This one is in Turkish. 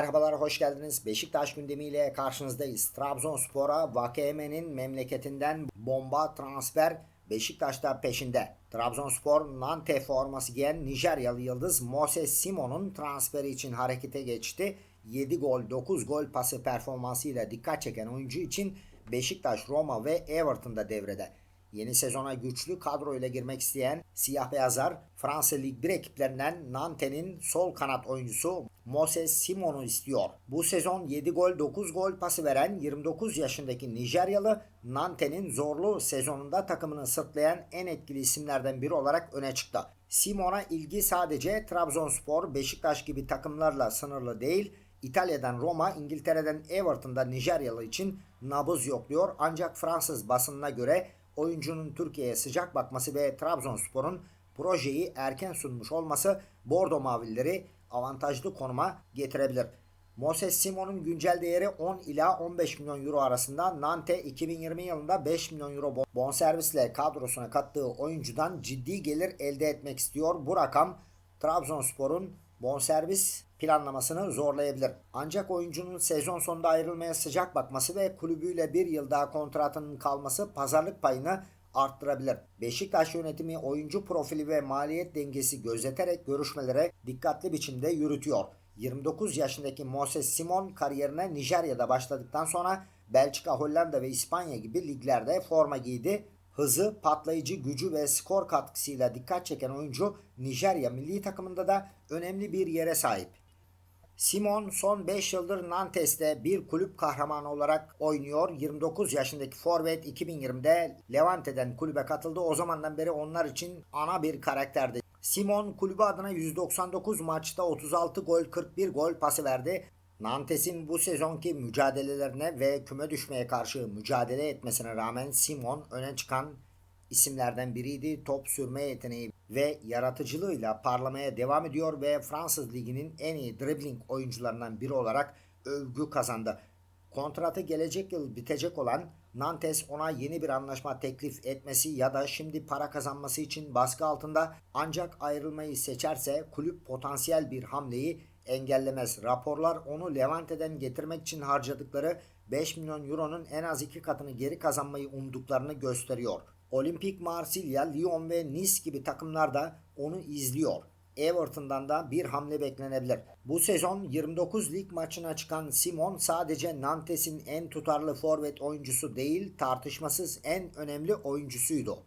Merhabalar, hoş geldiniz. Beşiktaş gündemiyle karşınızdayız. Trabzonspor'a Vakeme'nin memleketinden bomba transfer Beşiktaş'ta peşinde. Trabzonspor Nante forması giyen Nijeryalı yıldız Moses Simon'un transferi için harekete geçti. 7 gol 9 gol pası performansıyla dikkat çeken oyuncu için Beşiktaş, Roma ve Everton'da devrede. Yeni sezona güçlü kadroyla girmek isteyen siyah beyazlar Fransa Lig 1 ekiplerinden Nante'nin sol kanat oyuncusu Moses Simon'u istiyor. Bu sezon 7 gol 9 gol pası veren 29 yaşındaki Nijeryalı Nante'nin zorlu sezonunda takımını sırtlayan en etkili isimlerden biri olarak öne çıktı. Simon'a ilgi sadece Trabzonspor, Beşiktaş gibi takımlarla sınırlı değil. İtalya'dan Roma, İngiltere'den Everton'da Nijeryalı için nabız yokluyor. Ancak Fransız basınına göre oyuncunun Türkiye'ye sıcak bakması ve Trabzonspor'un projeyi erken sunmuş olması Bordo Mavilileri avantajlı konuma getirebilir. Moses Simon'un güncel değeri 10 ila 15 milyon euro arasında Nante 2020 yılında 5 milyon euro bon- bonservisle kadrosuna kattığı oyuncudan ciddi gelir elde etmek istiyor. Bu rakam Trabzonspor'un bonservis planlamasını zorlayabilir. Ancak oyuncunun sezon sonunda ayrılmaya sıcak bakması ve kulübüyle bir yıl daha kontratının kalması pazarlık payını arttırabilir. Beşiktaş yönetimi oyuncu profili ve maliyet dengesi gözeterek görüşmelere dikkatli biçimde yürütüyor. 29 yaşındaki Moses Simon kariyerine Nijerya'da başladıktan sonra Belçika, Hollanda ve İspanya gibi liglerde forma giydi. Hızı, patlayıcı gücü ve skor katkısıyla dikkat çeken oyuncu Nijerya milli takımında da önemli bir yere sahip. Simon son 5 yıldır Nantes'te bir kulüp kahramanı olarak oynuyor. 29 yaşındaki forvet 2020'de Levante'den kulübe katıldı. O zamandan beri onlar için ana bir karakterdi. Simon kulübü adına 199 maçta 36 gol 41 gol pası verdi. Nantes'in bu sezonki mücadelelerine ve küme düşmeye karşı mücadele etmesine rağmen Simon öne çıkan isimlerden biriydi. Top sürme yeteneği ve yaratıcılığıyla parlamaya devam ediyor ve Fransız Ligi'nin en iyi dribbling oyuncularından biri olarak övgü kazandı. Kontratı gelecek yıl bitecek olan Nantes ona yeni bir anlaşma teklif etmesi ya da şimdi para kazanması için baskı altında ancak ayrılmayı seçerse kulüp potansiyel bir hamleyi engellemez. Raporlar onu Levante'den getirmek için harcadıkları 5 milyon euronun en az iki katını geri kazanmayı umduklarını gösteriyor. Olimpik Marsilya, Lyon ve Nice gibi takımlar da onu izliyor. Everton'dan da bir hamle beklenebilir. Bu sezon 29 lig maçına çıkan Simon sadece Nantes'in en tutarlı forvet oyuncusu değil tartışmasız en önemli oyuncusuydu.